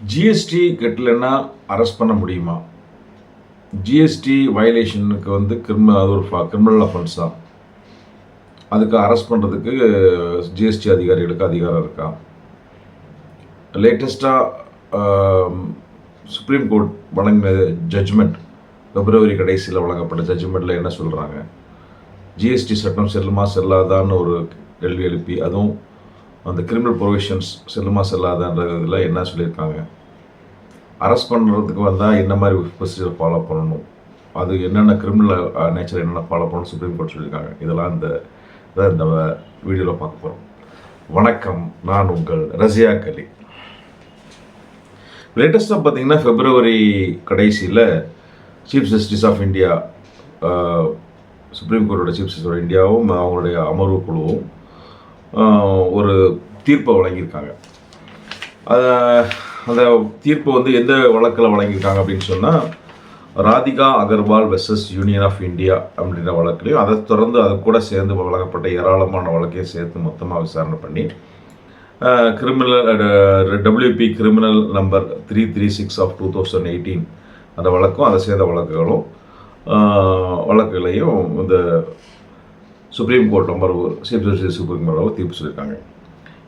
GST கட்டலைன்னா arrest பண்ண முடியுமா? GST வயலேஷனுக்கு வந்து கிரிமினல் அது ஒரு கிரிமினல் அஃபென்ஸ் தான். அதுக்கு அரெஸ்ட் பண்ணுறதுக்கு ஜிஎஸ்டி அதிகாரிகளுக்கு அதிகாரம் இருக்கா? லேட்டஸ்ட்டாக சுப்ரீம் கோர்ட் வழங்கின ஜட்ஜ்மெண்ட் பிப்ரவரி கடைசியில் வழங்கப்பட்ட ஜட்ஜ்மெண்ட்டில் என்ன சொல்கிறாங்க ஜிஎஸ்டி சட்டம் செல்லுமா செல்லாதான்னு ஒரு கேள்வி எழுப்பி அதுவும் அந்த கிரிமினல் ப்ரொவிஷன்ஸ் செல்லுமா இதில் என்ன சொல்லியிருக்காங்க? அரெஸ்ட் பண்ணுறதுக்கு வந்தால் என்ன மாதிரி ப்ரொசீஜர் ஃபாலோ பண்ணணும்? அது என்னென்ன கிரிமினல் நேச்சர் என்னென்ன ஃபாலோ பண்ணணும் சுப்ரீம் கோர்ட் சொல்லியிருக்காங்க. இதெல்லாம் இந்த இதை இந்த வீடியோவில் பார்க்க போகிறோம் வணக்கம். நான் உங்கள் ரசியா கலி. லேட்டஸ்ட்டாக பார்த்தீங்கன்னா ஃபெப்ரவரி கடைசியில் chief justice of India supreme கோர்ட்டோட chief justice of இந்தியாவும் அவங்களுடைய அமர்வு குழுவும் ஒரு தீர்ப்பை வழங்கியிருக்காங்க. அந்த தீர்ப்பு வந்து எந்த வழக்கில் வழங்கியிருக்காங்க அப்படின்னு சொன்னால் Radhika Agarwal versus union of India அப்படின்ற வழக்குலையும் அதை தொடர்ந்து அது கூட சேர்ந்து வழங்கப்பட்ட ஏராளமான வழக்கையும் சேர்த்து மொத்தமாக விசாரணை பண்ணி criminal WP criminal number three three six of two thousand eighteen அந்த வழக்கும் அதை சேர்ந்த வழக்குகளும் வழக்குகளையும் இந்த supreme court number chief justice supreme கோர்ட்டாக தீர்ப்பு சொல்லியிருக்காங்க.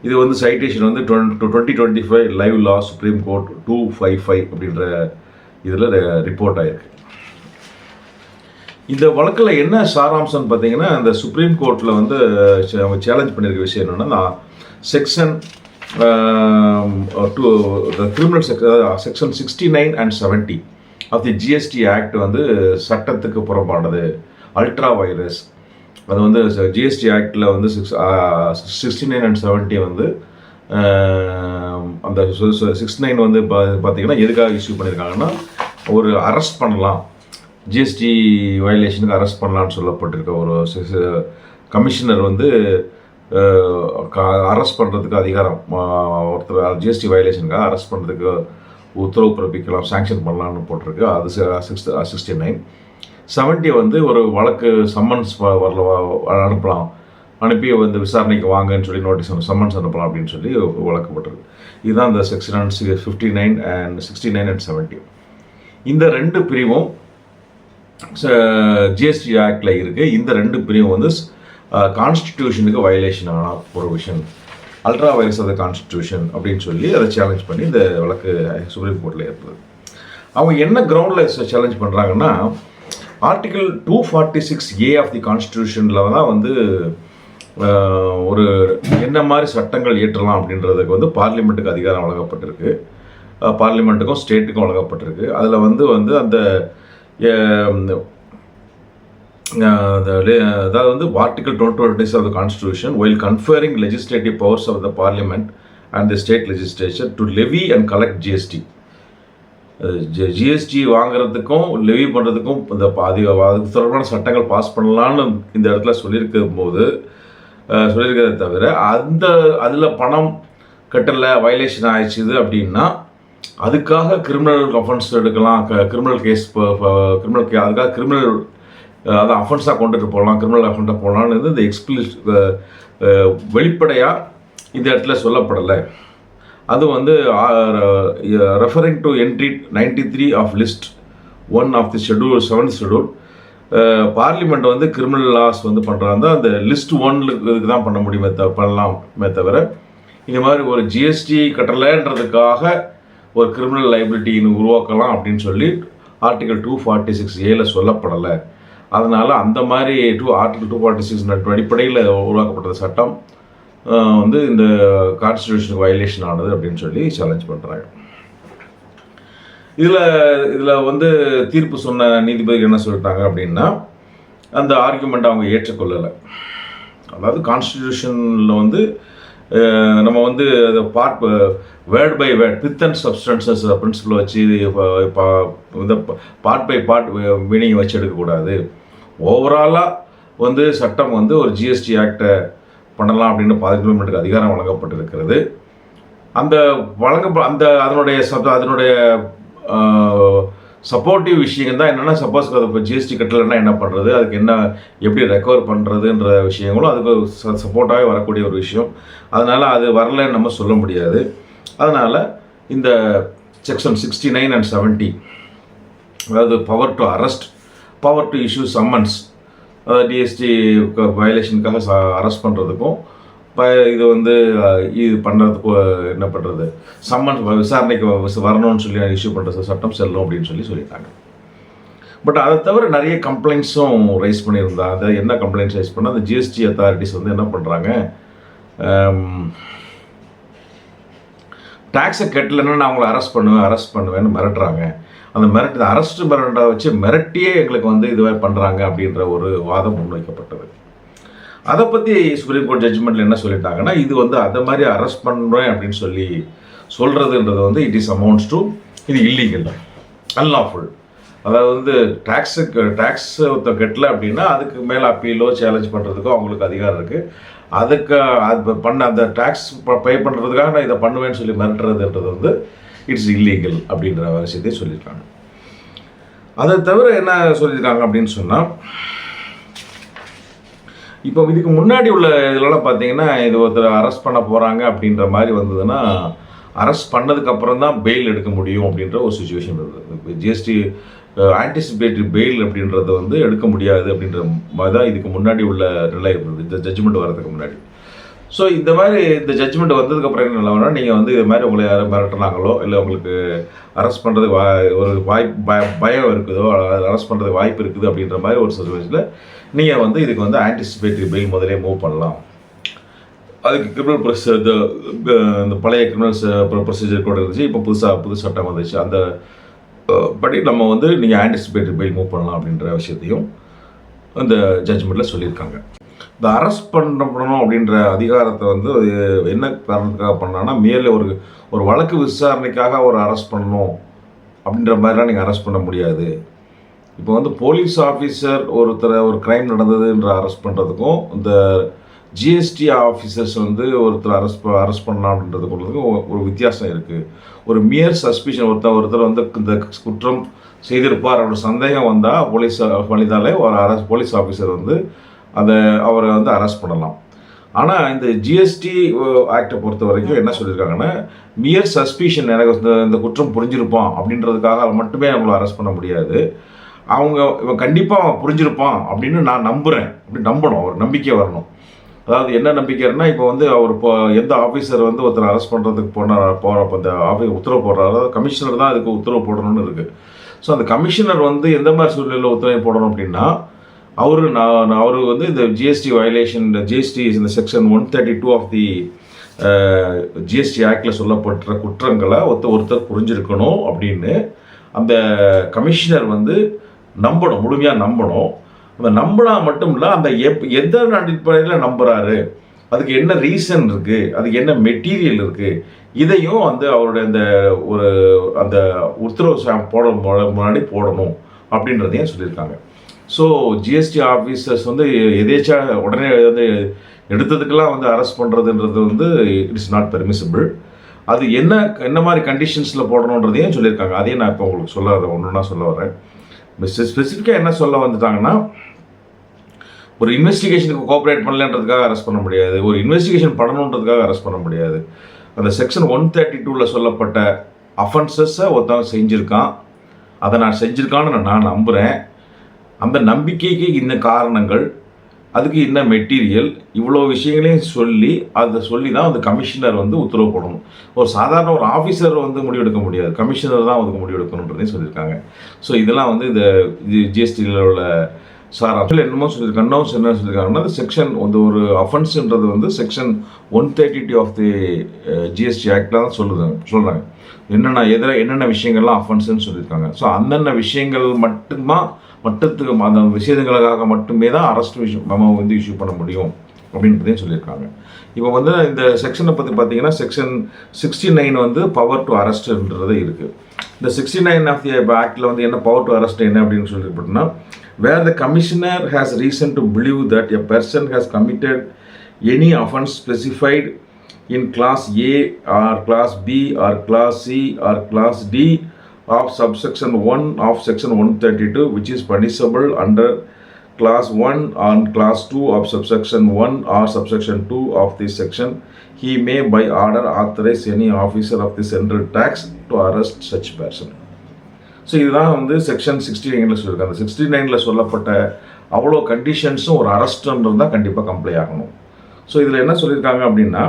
இது வந்து சைட்டேஷன் வந்து twenty twenty five live law supreme court two five five அப்படின்ற இதில் ரிப்போர்ட் ஆயிருக்கு. இந்த வழக்கில் என்ன சாராம்சம்னு பார்த்தீங்கன்னா அந்த சுப்ரீம் கோர்ட்டில் வந்து அவங்க சேலஞ்ச் பண்ணியிருக்க விஷயம் என்னென்னா section two criminal section sixty nine and seventy of the GST act வந்து சட்டத்துக்கு புறம்பானது. அல்ட்ரா வைரஸ் அது வந்து ஜிஎஸ்டி ஆக்டில் வந்து six sixty nine and seventy வந்து um, அந்த சிக்ஸ் நைன் வந்து பா பார்த்தீங்கன்னா எதுக்காக இஷ்யூ பண்ணியிருக்காங்கன்னா ஒரு அரெஸ்ட் பண்ணலாம். ஜிஎஸ்டி வயலேஷனுக்கு அரெஸ்ட் பண்ணலான்னு சொல்லப்பட்டிருக்க ஒரு கமிஷனர் வந்து uh, அரெஸ்ட் பண்ணுறதுக்கு அதிகாரம் ஒருத்தர் ஜிஎஸ்டி வயலேஷனுக்காக அரெஸ்ட் பண்ணுறதுக்கு உத்தரவு பிறப்பிக்கலாம் சாங்ஷன் பண்ணலான்னு போட்டிருக்கு. அது சிக்ஸ் சிக்ஸ்டி நைன் செவன்டி வந்து ஒரு வழக்கு சம்மன்ஸ் வரல அனுப்பலாம். அனுப்பி வந்து விசாரணைக்கு வாங்கன்னு சொல்லி நோட்டீஸ் சம்மன்ஸ் அனுப்பலாம் அப்படின்னு சொல்லி வழக்கப்பட்டிருக்கு இதுதான் இந்த section fifty nine and sixty nine and seventy இந்த ரெண்டு பிரிவும் ஜிஎஸ்டி ஆக்டில் இருக்குது இந்த ரெண்டு பிரிவும் வந்து கான்ஸ்டிடியூஷனுக்கு வயலேஷன் ஆன provision ultra vires of the constitution அப்படின்னு சொல்லி அதை சேலஞ்ச் பண்ணி இந்த வழக்கு சுப்ரீம் கோர்ட்டில் ஏற்படுது. அவங்க என்ன கிரவுண்டில் சேலஞ்ச் பண்ணுறாங்கன்னா article two forty six A of the கான்ஸ்டிடியூஷனில் தான் வந்து ஒரு என்ன மாதிரி சட்டங்கள் இயற்றலாம் அப்படின்றதுக்கு வந்து பார்லிமெண்ட்டுக்கு அதிகாரம் வழங்கப்பட்டிருக்கு. பார்லிமெண்ட்டுக்கும் ஸ்டேட்டுக்கும் வழங்கப்பட்டிருக்கு. அதில் வந்து வந்து அந்த அதாவது வந்து article twenty twenty of the constitution while conferring legislative powers of the parliament and the state legislature to levy and collect GST GST வாங்குறதுக்கும் லெவி பண்ணுறதுக்கும் இந்த பாதி அதுக்கு தொடர்பான சட்டங்கள் பாஸ் பண்ணலான்னு இந்த இடத்துல சொல்லியிருக்கும் போது சொல்லியிருக்கிறத தவிர அந்த அதில் பணம் கட்டலை வயலேஷன் ஆயிடுச்சுது அப்படின்னா அதுக்காக கிரிமினல் அஃபென்ஸ் எடுக்கலாம் கிரிமினல் கேஸ் கிரிமினல் கே அதுக்காக கிரிமினல் அதை அஃபென்ஸாக கொண்டுட்டு போகலாம் கிரிமினல் அஃபென்ஸாக போகலான்னு இந்த எக்ஸ்பிளிஸ் வெளிப்படையாக இந்த இடத்துல சொல்லப்படலை. அது வந்து referring to entry ninety three of list one of the schedule seventh schedule parliament வந்து கிரிமினல் லாஸ் வந்து பண்ணுறாங்க அந்த லிஸ்ட் ஒன்னுக்கு தான் பண்ண முடியுமே த பண்ணலாமே தவிர இந்த மாதிரி ஒரு ஜிஎஸ்டி கட்டலைன்றதுக்காக ஒரு கிரிமினல் லைபிலிட்டின்னு உருவாக்கலாம் அப்படின்னு சொல்லி ஆர்டிகல் டூ ஃபார்ட்டி சிக்ஸ் ஏல சொல்லப்படலை. அதனால் அந்த மாதிரி two article two forty six அடிப்படையில் உருவாக்கப்பட்ட சட்டம். வந்து இந்த கான்ஸ்டியூஷனுக்கு வயலேஷன் ஆனது அப்படின்னு சொல்லி சேலஞ்ச் பண்ணுறாங்க இதில் இதில் வந்து தீர்ப்பு சொன்ன நீதிபதி என்ன சொல்லிட்டாங்க அப்படின்னா அந்த ஆர்குமெண்ட் அவங்க ஏற்றுக்கொள்ளலை. அதாவது கான்ஸ்டியூஷனில் வந்து நம்ம வந்து அதை part word by word pith and substances principle வச்சு ப- இந்த பார்ட் பை பார்ட் மீனிங் வச்சு எடுக்கக்கூடாது. ஓவராலாக வந்து சட்டம் வந்து ஒரு ஜிஎஸ்டி ஆக்டை பண்ணலாம் அப்படின்னு பார்லிமெண்ட்டுக்கு அதிகாரம் வழங்கப்பட்டிருக்கிறது. அந்த வழங்க அந்த அதனுடைய சப் அதனுடைய சப்போர்ட்டிவ் விஷயங்கள் தான் என்னென்னா சப்போஸ் அது இப்போ ஜிஎஸ்டி கட்டலைன்னா என்ன பண்ணுறது அதுக்கு என்ன எப்படி ரெக்கவர் பண்ணுறதுன்ற விஷயங்களும் அதுக்கு சப்போர்ட்டாகவே வரக்கூடிய ஒரு விஷயம். அதனால் அது வரலைன்னு நம்ம சொல்ல முடியாது. அதனால் இந்த section sixty nine and seventy அதாவது power to arrest power to issue summons DST வயலேஷனுக்காக arrest பண்ணுறதுக்கும் இது வந்து இது பண்ணுறதுக்கு என்ன பண்ணுறது சம்மன் விசாரணைக்கு வரணும்னு சொல்லி இஷ்யூ பண்ணுற சட்டம் செல்லும் அப்படின்னு சொல்லி சொல்லிட்டாங்க பட் அதை தவிர நிறைய கம்ப்ளைண்ட்ஸும் ரைஸ் பண்ணியிருந்தாங்க அதை என்ன கம்ப்ளைண்ட்ஸ் ரைஸ் பண்ணால் அந்த ஜிஎஸ்டி அத்தாரிட்டிஸ் வந்து என்ன பண்ணுறாங்க டேக்ஸை கட்டலைன்னா நான் அவங்கள அரெஸ்ட் பண்ணுவேன் அரெஸ்ட் பண்ணுவேன்னு மிரட்டுறாங்க. அந்த மிரட்டு அரெஸ்ட் மிரட்டை வச்சு மிரட்டியே எங்களுக்கு வந்து இது பண்ணுறாங்க அப்படின்ற ஒரு வாதம் முன்வைக்கப்பட்டது. அதை பற்றி சுப்ரீம் கோர்ட் ஜட்ஜ்மெண்ட்டில் என்ன சொல்லிட்டாங்கன்னா இது வந்து அதை மாதிரி அரெஸ்ட் பண்ணுறேன் அப்படின்னு சொல்லி சொல்கிறதுன்றது வந்து இட் இஸ் அமௌண்ட்ஸ் டு இது இல்லீகல் அன்லாஃபுல் அதாவது வந்து டேக்ஸுக்கு டேக்ஸ் ஒருத்த கட்டல அப்படின்னா அதுக்கு மேலே அப்பீலோ சேலஞ்ச் பண்ணுறதுக்கோ அவங்களுக்கு அதிகாரம் இருக்குது அதுக்கு அது பண்ண அந்த டேக்ஸ் பே பண்ணுறதுக்காக நான் இதை பண்ணுவேன்னு சொல்லி மிரட்டுறதுன்றது வந்து இட்ஸ் இல்லீகல் அப்படின்ற விஷயத்தை சொல்லியிருக்காங்க அதை தவிர என்ன சொல்லியிருக்காங்க அப்படின்னு சொன்னால் இப்போ இதுக்கு முன்னாடி உள்ள இதெல்லாம் பார்த்தீங்கன்னா இது ஒருத்தர் அரெஸ்ட் பண்ண போகிறாங்க அப்படின்ற மாதிரி வந்ததுன்னா அரெஸ்ட் பண்ணதுக்கப்புறம் தான் பெயில் எடுக்க முடியும் அப்படின்ற ஒரு சுச்சுவேஷன் இருந்தது. ஜிஎஸ்டி ஆன்டிசிபேட்டரி பெயில் அப்படின்றத வந்து எடுக்க முடியாது அப்படின்ற மாதிரி தான் இதுக்கு முன்னாடி உள்ள நிலை இருந்தது. இந்த ஜட்ஜ்மெண்ட் வரதுக்கு முன்னாடி. ஸோ இந்த மாதிரி இந்த ஜட்ஜ்மெண்ட் வந்ததுக்கப்புறம் என்ன நிலவனா நீங்கள் வந்து இது மாதிரி உங்களை யாரும் மிரட்டுனாங்களோ இல்லை உங்களுக்கு அரெஸ்ட் பண்ணுறதுக்கு வா ஒரு வாய்ப்பு பய பயம் இருக்குதோ அரெஸ்ட் பண்ணுறதுக்கு வாய்ப்பு இருக்குது அப்படின்ற மாதிரி ஒரு சுச்சுவேஷனில் நீங்கள் வந்து இதுக்கு வந்து ஆன்டிசிபேட்டரி பில் முதலே மூவ் பண்ணலாம். அதுக்கு கிரிமினல் ப்ரொசீஜர் இந்த இந்த பழைய கிரிமினல் ப்ரொசீஜர் கூட இருந்துச்சு இப்போ புதுசாக புது சட்டம் வந்துச்சு. அந்த படி நம்ம வந்து நீங்கள் ஆன்டிசிபேட்டரி பில் மூவ் பண்ணலாம் அப்படின்ற விஷயத்தையும் அந்த ஜட்ஜ்மெண்ட்டில் சொல்லியிருக்காங்க. இந்த அரெஸ்ட் பண்ணணும் அப்படின்ற அதிகாரத்தை வந்து என்ன காரணத்துக்காக பண்ணான்னா மேலே ஒரு ஒரு வழக்கு விசாரணைக்காக ஒரு அரெஸ்ட் பண்ணணும் அப்படின்ற மாதிரிலாம் நீங்கள் அரெஸ்ட் பண்ண முடியாது. இப்போ வந்து போலீஸ் ஆஃபீஸர் ஒருத்தரை ஒரு க்ரைம் நடந்ததுன்ற அரெஸ்ட் பண்ணுறதுக்கும் இந்த ஜிஎஸ்டி ஆஃபீஸர்ஸ் வந்து ஒருத்தர் அரெஸ்ட் அரெஸ்ட் பண்ணலாம் அப்படின்றதுக்கு ஒரு- ஒரு வித்தியாசம் இருக்குது ஒரு மியர் சஸ்பிஷன் ஒருத்தர் ஒருத்தர் வந்து இந்த குற்றம் செய்திருப்பார் அப்படின்ற சந்தேகம் வந்தால் போலீஸ் வழிதாலே ஒரு அரசு போலீஸ் ஆஃபீஸர் வந்து அதை அவரை வந்து அரெஸ்ட் பண்ணலாம். ஆனால் இந்த ஜிஎஸ்டி ஆக்டை பொறுத்த வரைக்கும் என்ன சொல்லியிருக்காங்கன்னா மியர் சஸ்பிஷன் எனக்கு இந்த இந்த குற்றம் புரிஞ்சிருப்பான் அப்படின்றதுக்காக மட்டுமே அவங்கள அரெஸ்ட் பண்ண முடியாது. அவங்க இவன் கண்டிப்பாக அவன் புரிஞ்சிருப்பான் அப்படின்னு நான் நம்புகிறேன் அப்படி நம்பணும் அவர் நம்பிக்கை வரணும். அதாவது என்ன நம்பிக்கைன்னா இப்போ வந்து அவர் இப்போ எந்த ஆஃபீஸர் வந்து ஒருத்தர் அரெஸ்ட் பண்ணுறதுக்கு போன போகிறப்ப அந்த ஆஃபீஸ் உத்தரவு போடுறாரு. அதாவது கமிஷனர் தான் அதுக்கு உத்தரவு போடணும்னு இருக்குது ஸோ அந்த கமிஷனர் வந்து எந்த மாதிரி சூழ்நிலையில் உத்தரவு போடணும் அப்படின்னா அவர் நான் அவர் வந்து இந்த ஜிஎஸ்டி வயலேஷன் இந்த ஜிஎஸ்டி இந்த section one thirty two of the GST ஆக்டில் சொல்லப்பட்ட குற்றங்களை ஒருத்தர் ஒருத்தர் புரிஞ்சிருக்கணும் அப்படின்னு அந்த கமிஷனர் வந்து நம்பணும் முழுமையாக நம்பணும். அந்த நம்பினா மட்டும் இல்லை அந்த எப் எந்த அடிப்படையில் நம்புகிறாரு அதுக்கு என்ன ரீசன் இருக்குது அதுக்கு என்ன மெட்டீரியல் இருக்குது இதையும் வந்து அவருடைய அந்த ஒரு அந்த உத்தரவு போட முன்னாடி போடணும் அப்படின்றதையும் சொல்லியிருக்காங்க. ஸோ ஜிஎஸ்டி ஆஃபீஸர்ஸ் வந்து எதேச்சா உடனே வந்து எடுத்ததுக்கெல்லாம் வந்து அரெஸ்ட் பண்ணுறதுன்றது வந்து இட்ஸ் நாட் பெர்மிசபிள் அது என்ன என்ன மாதிரி கண்டிஷன்ஸில் போடணுன்றதையும் சொல்லியிருக்காங்க? அதையும் நான் இப்போ உங்களுக்கு சொல்ல ஒன்று ஒன்றா சொல்ல வரேன் ஸ்பெசிஃபிக்காக என்ன சொல்ல வந்துட்டாங்கன்னா ஒரு இன்வெஸ்டிகேஷனுக்கு கோஆப்ரேட் பண்ணலன்றதுக்காக அரெஸ்ட் பண்ண முடியாது. ஒரு இன்வெஸ்டிகேஷன் பண்ணணுன்றதுக்காக அரெஸ்ட் பண்ண முடியாது. அந்த செக்ஷன் ஒன் தேர்ட்டி டூவில் சொல்லப்பட்ட அஃபென்சஸை ஒருத்தவன் செஞ்சுருக்கான். அதை நான் செஞ்சுருக்கான்னு நான் நம்புகிறேன் அந்த நம்பிக்கைக்கு இன்ன காரணங்கள் அதுக்கு என்ன மெட்டீரியல் இவ்வளோ விஷயங்களையும் சொல்லி அதை சொல்லி தான் அந்த கமிஷனர் வந்து உத்தரவு போடணும். ஒரு சாதாரண ஒரு ஆஃபீஸர் வந்து முடிவெடுக்க முடியாது. கமிஷனர் தான் அதுக்கு முடிவெடுக்கணுன்றதையும் சொல்லியிருக்காங்க. ஸோ இதெல்லாம் வந்து இந்த இது ஜிஎஸ்டியில் உள்ள சார். என்னமோ சொல்லியிருக்காங்க. இன்னும் என்ன சொல்லியிருக்காங்கன்னா அந்த செக்ஷன் வந்து ஒரு அஃபென்ஸ்ன்றது வந்து section one thirty two of the GST ஆக்டில் தான் சொல்லுறாங்க சொல்கிறாங்க என்னென்ன எதில் என்னென்ன விஷயங்கள்லாம் அஃபென்ஸுன்னு சொல்லியிருக்காங்க. ஸோ அந்தந்த விஷயங்கள் மட்டும்தான் மட்டத்துக்கு அந்த விஷயங்களுக்காக மட்டுமே தான் அரெஸ்ட் விஷயம் நம்ம வந்து இஷ்யூ பண்ண முடியும் அப்படின்றதையும் சொல்லியிருக்காங்க. இப்போ வந்து இந்த செக்ஷனை பற்றி பார்த்தீங்கன்னா செக்ஷன் சிக்ஸ்டி நைன் வந்து பவர் டு அரெஸ்ட்ன்றது இருக்குது இந்த சிக்ஸ்டி நைன் ஆஃப் தி ஆக்டில் வந்து என்ன பவர் டு அரெஸ்ட் என்ன அப்படின்னு சொல்லிட்டுனா where the commissioner has reason to believe that a person has committed any offence specified in clause A or clause B or clause C or clause D of subsection 1 of section 132 which is punishable under class 1 and class 2 of subsection 1 or subsection 2 of this section, he may by order authorize any officer of the central tax to arrest such person. So இதுதான் வந்து section sixty நைனில் சொல்லியிருக்காங்க அந்த sixty நைனில் சொல்லப்பட்ட அவ்வளோ கண்டிஷன்ஸும் ஒரு அரெஸ்ட்ன்றது தான் கண்டிப்பாக கம்ப்ளை ஆகணும் ஸோ இதில் என்ன சொல்லியிருக்காங்க அப்படின்னா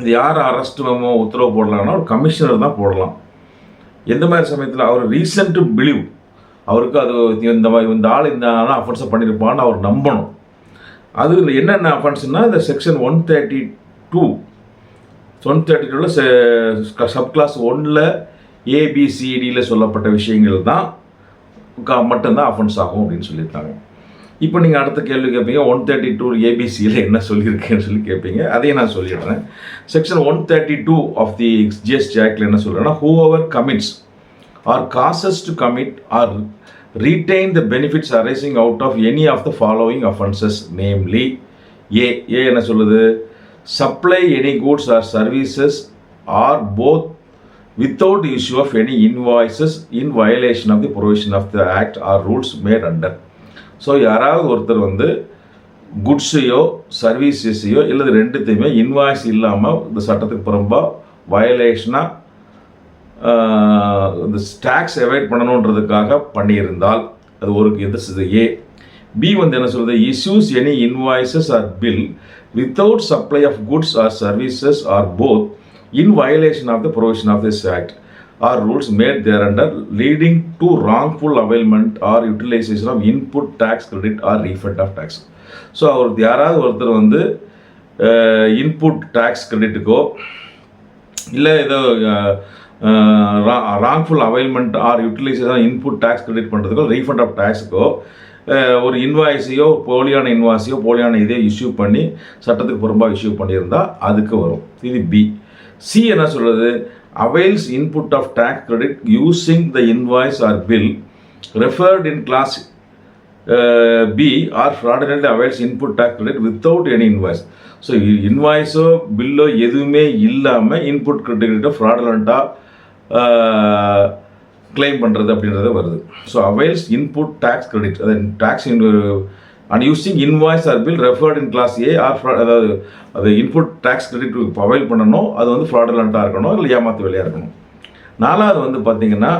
இது யார் அரெஸ்ட் மேமோ உத்தரவு போடலாம்னா ஒரு கமிஷனர் தான் போடலாம் எந்த மாதிரி சமயத்தில் அவர் ரீசன்ட் பிலீவ் அவருக்கு அது இந்த மாதிரி இந்த ஆள் இந்த அஃபென்ஸை பண்ணியிருப்பான்னு அவர் நம்பணும். அது என்னென்ன அஃபென்ஸ்னால் இந்த section one thirty two one thirty டூவில் சப் கிளாஸ் ஒன்னில் ஏபிசிடியில் சொல்லப்பட்ட விஷயங்கள் தான் மட்டும்தான் அஃபென்ஸ் ஆகும் அப்படின்னு சொல்லியிருக்காங்க. இப்போ நீங்கள் அடுத்த கேள்வி கேட்பீங்க ஒன் தேர்ட்டி டூ ஏபிசியில் என்ன சொல்லியிருக்கேன்னு சொல்லி கேட்பீங்க அதையும் நான் சொல்லிடுறேன் section one thirty two of the GST ஆக்டில் என்ன சொல்கிறேன்னா whoever commits or causes to commit or retain the benefits arising out of any of the following offences namely A A என்ன சொல்லுது supply any goods or services or both without issue of any invoices in violation of the provision of the act or rules made under so யாராவது ஒருத்தர் வந்து குட்ஸையோ சர்வீசஸையோ இல்லது ரெண்டுத்தையுமே invoice இல்லாமல் இந்த சட்டத்துக்கு புறம்பாக வயலேஷனாக இந்த டேக்ஸ் அவாய்ட் பண்ணணுன்றதுக்காக பண்ணியிருந்தால் அது ஒரு எது ஏ பி வந்து என்ன சொல்கிறது issues any invoices or bill without supply of goods or services or both in violation of the provision of this act or rules made thereunder leading to wrongful availment or utilisation of input tax credit or refund of tax so அவர் யாராவது ஒருத்தர் வந்து input tax கிரெடிட்டுக்கோ இல்லை ஏதோ wrongful availment or utilisation input tax credit பண்ணுறதுக்கோ refund of டேக்ஸுக்கோ ஒரு இன்வாய்ஸையோ போலியான இன்வாய்ஸையோ போலியான இதையோ இஷ்யூ பண்ணி சட்டத்துக்கு புறம்பாக இஷ்யூ பண்ணியிருந்தால் அதுக்கு வரும். இது பி சி என்ன சொல்கிறது avails input of tax credit using the invoice or bill referred in clause B or fraudulently avails input tax credit without any invoice so இன்வாய்ஸோ பில்லோ எதுவுமே இல்லாமல் இன்புட் கிரெடிட்டை ஃப்ராடலண்ட்டாக கிளைம் பண்ணுறது அப்படின்றது வருது. So avails input tax credit அது tax and using invoice or bill referred in clause A or அதாவது அது இன்புட் டேக்ஸ் கிரெடிட் அவைல் பண்ணணும் அது வந்து ஃப்ராடலண்ட்டாக இருக்கணும் இல்லை ஏமாத்து வேலையாக இருக்கணும் நாலாவது வந்து பார்த்தீங்கன்னா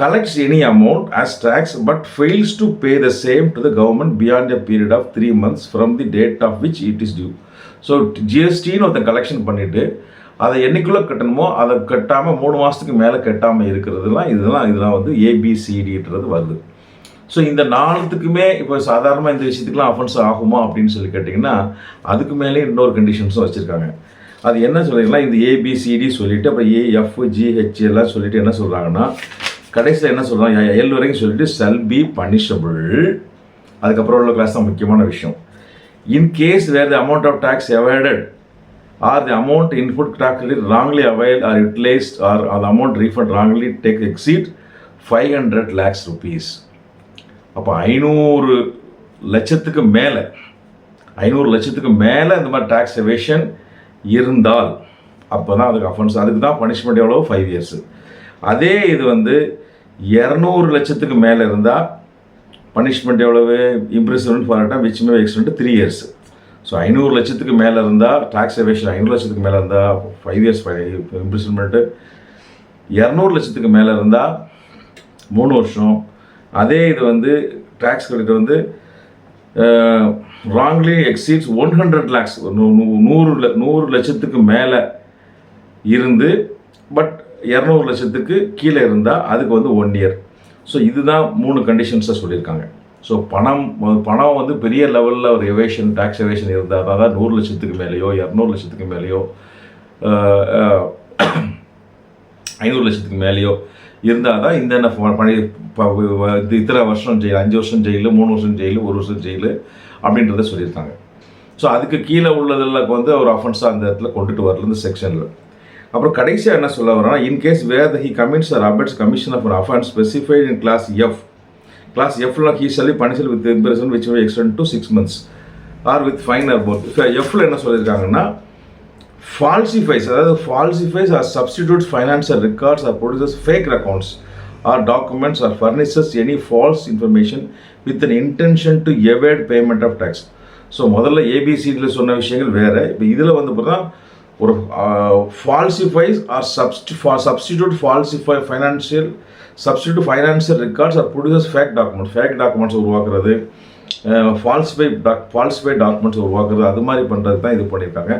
collects any amount as tax but fails to pay the same to the government beyond a period of three months from the date of which it is due so ஜிஎஸ்டின்னு ஒருத்தன் கலெக்ஷன் பண்ணிவிட்டு அதை என்னைக்குள்ளே கட்டணுமோ அதை கட்டாமல் மூணு மாதத்துக்கு மேலே கட்டாமல் இருக்கிறதுலாம் இதெல்லாம் இதெல்லாம் வந்து ஏபிசிடின்றது வருது. ஸோ இந்த நாலுத்துக்குமே இப்போ சாதாரணமாக இந்த விஷயத்துக்குலாம் அஃபென்ஸ் ஆகுமா அப்படின்னு சொல்லி கேட்டிங்கன்னா அதுக்கு மேலே இன்னொரு கண்டிஷன்ஸும் வச்சுருக்காங்க. அது என்ன சொல்லிக்கலாம் இந்த ஏபிசிடி சொல்லிட்டு அப்புறம் ஏஎஃப் ஜிஹெச் எல்லாம் சொல்லிவிட்டு என்ன சொல்கிறாங்கன்னா கடைசியில் என்ன சொல்கிறாங்க எல் வரைக்கும் சொல்லிவிட்டு செல் பி பனிஷபிள் அதுக்கப்புறம் உள்ள கிளாஸ் தான் முக்கியமான விஷயம். In case where the amount of tax avoided or the amount input tax wrongly avail or utilised or அந்த amount refund wrongly take exceed five hundred lakhs rupees அப்போ ஐநூறு லட்சத்துக்கு மேலே ஐநூறு லட்சத்துக்கு மேலே இந்த மாதிரி டேக்ஸ் எவேஷன் இருந்தால் அப்போ தான் அதுக்கு அஃபென்ஸ் அதுக்கு தான் பனிஷ்மெண்ட் எவ்வளோ ஃபைவ் இயர்ஸு அதே இது வந்து இரநூறு லட்சத்துக்கு மேலே இருந்தால் பனிஷ்மெண்ட் எவ்வளவு? Imprisonment for time which may extend three years so ஐநூறு லட்சத்துக்கு மேலே இருந்தால் டேக்ஸ் எவேஷன் ஐநூறு லட்சத்துக்கு மேலே இருந்தால் ஃபைவ் இயர்ஸ் இம்ப்ரிசன்மெண்ட்டு இரநூறு லட்சத்துக்கு மேலே இருந்தால் மூணு வருஷம் அதே இது வந்து டேக்ஸ் கிரெடிட் வந்து wrongly exceeds one hundred lakhs நூறு நூறு லட்சத்துக்கு மேலே இருந்து பட் இரநூறு லட்சத்துக்கு கீழே இருந்தால் அதுக்கு வந்து ஒன் இயர் ஸோ இதுதான் மூணு கண்டிஷன்ஸை சொல்லியிருக்காங்க. ஸோ பணம் பணம் வந்து பெரிய லெவலில் ஒரு எவேஷன் டேக்ஸ் எவேஷன் இருந்தால் அதாவது நூறு லட்சத்துக்கு மேலேயோ இரநூறு லட்சத்துக்கு மேலேயோ ஐநூறு லட்சத்துக்கு மேலேயோ இருந்தால் தான் இந்த பணி ப- இது இத்தனை வருஷம் ஜெயில் அஞ்சு வருஷம் ஜெயிலு மூணு வருஷம் ஜெயிலு ஒரு வருஷம் ஜெயிலு அப்படின்றத சொல்லியிருக்காங்க. ஸோ அதுக்கு கீழே உள்ளதெல்லாம் வந்து ஒரு அஃபென்ஸாக அந்த இடத்துல கொண்டுட்டு வரல இந்த செக்ஷனில் அப்புறம் கடைசியாக என்ன சொல்ல வரோம்னா in case where he commits or abets commission of offence specified in clause F clause எஃப்ல he shall punishable with imprisonment which extend to six months or with fine or both எஃப்ல என்ன சொல்லியிருக்காங்கன்னா ஃபால்சிஃபைஸ் அதாவது falsifies or substitutes financial records or produces fake accounts or documents or furnishes any false information with an intention to evade payment of tax so முதல்ல ஏபிசியில் சொன்ன விஷயங்கள் வேறு. இப்போ இதில் வந்து பார்த்தா ஒரு falsifies or சப்ஸ்டி substitute falsify financial substitute financial records or produces fake document fake documents உருவாக்குறது. ஃபால்ஸ்ஃபை டாக் ஃபால்ஸ்ஃபை டாக்குமெண்ட்ஸ் உருவாக்குறது அது மாதிரி பண்ணுறது தான் இது பண்ணியிருக்காங்க.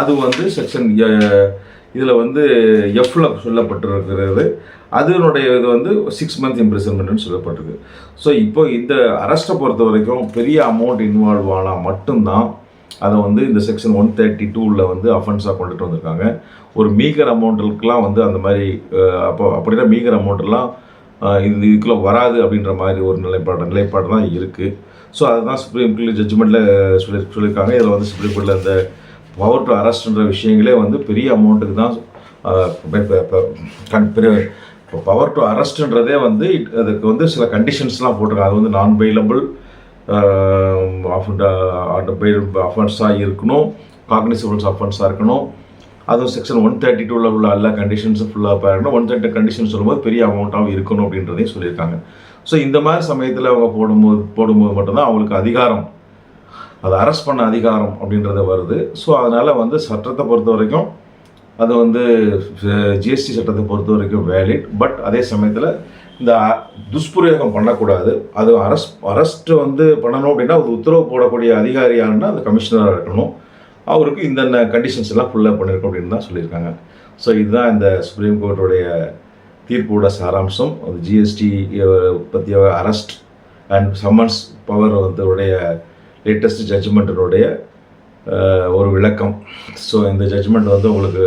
அது வந்து செக்ஷன் இதில் வந்து எஃப்ல சொல்லப்பட்டிருக்கிறது. அதனுடைய இது வந்து சிக்ஸ் மந்த் இம்ப்ரிசன்மெண்ட்னு சொல்லப்பட்டிருக்கு. ஸோ இப்போ இந்த அரெஸ்ட்டை பொறுத்த வரைக்கும் பெரிய அமௌண்ட் இன்வால்வ் ஆனால் மட்டும்தான் அதை வந்து இந்த செக்ஷன் ஒன் தேர்ட்டி டூவில் வந்து அஃபென்ஸாக கொண்டுட்டு வந்திருக்காங்க. ஒரு மீகர் அமௌண்ட்டுக்கெலாம் வந்து அந்த மாதிரி அப்போ அப்படின்னா மீகர் அமௌண்ட்டெல்லாம் இது இதுக்குள்ளே வராது அப்படின்ற மாதிரி ஒரு நிலைப்பாடு நிலைப்பாடு தான் இருக்குது ஸோ அதுதான் சுப்ரீம் கோர்ட்டில் ஜட்ஜ்மெண்ட்டில் சொல்லி சொல்லியிருக்காங்க. இதில் வந்து சுப்ரீம் கோர்ட்டில் இந்த பவர் டு அரெஸ்ட்ன்ற விஷயங்களே வந்து பெரிய அமௌண்ட்டுக்கு தான் இப்போ பவர் டு அரெஸ்ட்ன்றதே வந்து அதுக்கு வந்து சில கண்டிஷன்ஸ்லாம் போட்டிருக்காங்க. அது வந்து நான் பெயிலபிள் அஃபென்ஸாக இருக்கணும். காக்னிசபிள்ஸ் அஃபென்ஸாக இருக்கணும். அதுவும் செக்ஷன் ஒன் தேர்ட்டி டூவில் உள்ள எல்லா கண்டிஷன்ஸும் ஃபுல்லாக இருக்கணும். ஒன் தேர்ட்டி கண்டிஷன் சொல்லும்போது பெரிய அமௌண்ட்டாகவும் இருக்கணும் அப்படின்றதையும் சொல்லியிருக்காங்க. ஸோ இந்த மாதிரி சமயத்தில் அவங்க போடும்போது போடும்போது மட்டும்தான் அவங்களுக்கு அதிகாரம். அதை அரெஸ்ட் பண்ண அதிகாரம் அப்படின்றது வருது. ஸோ அதனால் வந்து சட்டத்தை பொறுத்த வரைக்கும் அது வந்து ஜிஎஸ்டி சட்டத்தை பொறுத்த வரைக்கும் வேலிட் பட் அதே சமயத்தில் இந்த துஷ்பிரயோகம் பண்ணக்கூடாது. அது அரெஸ்ட் அரெஸ்ட்டு வந்து பண்ணணும் அப்படின்னா அது உத்தரவு போடக்கூடிய அதிகாரி யாருன்னா அந்த கமிஷனராக இருக்கணும். அவருக்கு இந்த கண்டிஷன்ஸ் எல்லாம் ஃபுல்லாக பண்ணியிருக்கோம் அப்படின்னு தான் சொல்லியிருக்காங்க. ஸோ இதுதான் இந்த சுப்ரீம் கோர்ட்டுடைய தீர்ப்போட சாராம்சம் அது ஜிஎஸ்டி பற்றிய அரெஸ்ட் அண்ட் சம்மன்ஸ் பவர் வந்து லேட்டஸ்ட் ஜட்ஜ்மெண்ட்டினுடைய ஒரு விளக்கம். ஸோ இந்த ஜட்ஜ்மெண்ட் வந்து உங்களுக்கு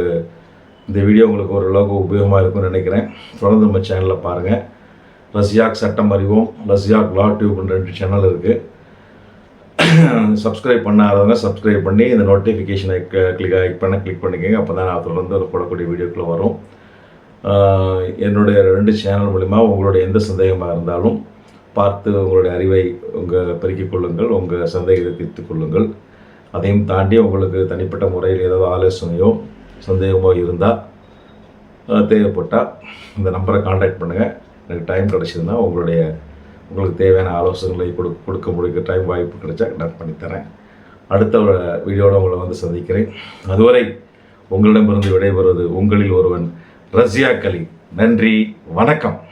இந்த வீடியோ உங்களுக்கு ஓரளவுக்கு உபயோகமாக இருக்கும்னு நினைக்கிறேன். தொடர்ந்து நம்ம சேனலில் பாருங்கள் ரஷ்யாக் சட்டம் அறிவோம். ரஷ்யாக் லா டியூப்னு ரெண்டு சேனல் இருக்குது சப்ஸ்கிரைப் பண்ணாதவங்க சப்ஸ்கிரைப் பண்ணி இந்த நோட்டிஃபிகேஷனை கிளிக் பண்ண கிளிக் பண்ணிக்கோங்க. அப்போ தான் நான் தொடர்ந்து ஒரு போடக்கூடிய வீடியோக்குள்ளே வரும். என்னுடைய ரெண்டு சேனல் மூலிமா உங்களுடைய எந்த சந்தேகமாக இருந்தாலும் பார்த்து உங்களுடைய அறிவை உங்கள் பெருக்கிக் கொள்ளுங்கள் உங்கள் சந்தேகத்தை தீர்த்து கொள்ளுங்கள். அதையும் தாண்டி உங்களுக்கு தனிப்பட்ட முறையில் ஏதாவது ஆலோசனையோ சந்தேகமோ இருந்தால் தேவைப்பட்டால் இந்த நம்பரை காண்டாக்ட் பண்ணுங்கள் எனக்கு டைம் கிடச்சிதுன்னா உங்களுடைய உங்களுக்கு தேவையான ஆலோசனைகளை கொடு கொடுக்க முடிக்க டைம் வாய்ப்பு கிடைச்சா நான் பண்ணித்தரேன் அடுத்த வீடியோடு வீடியோட உங்களை வந்து சந்திக்கிறேன். அதுவரை உங்களிடமிருந்து விடைபெறுவது உங்களில் ஒருவன் ரஷ்யா கலி நன்றி வணக்கம்.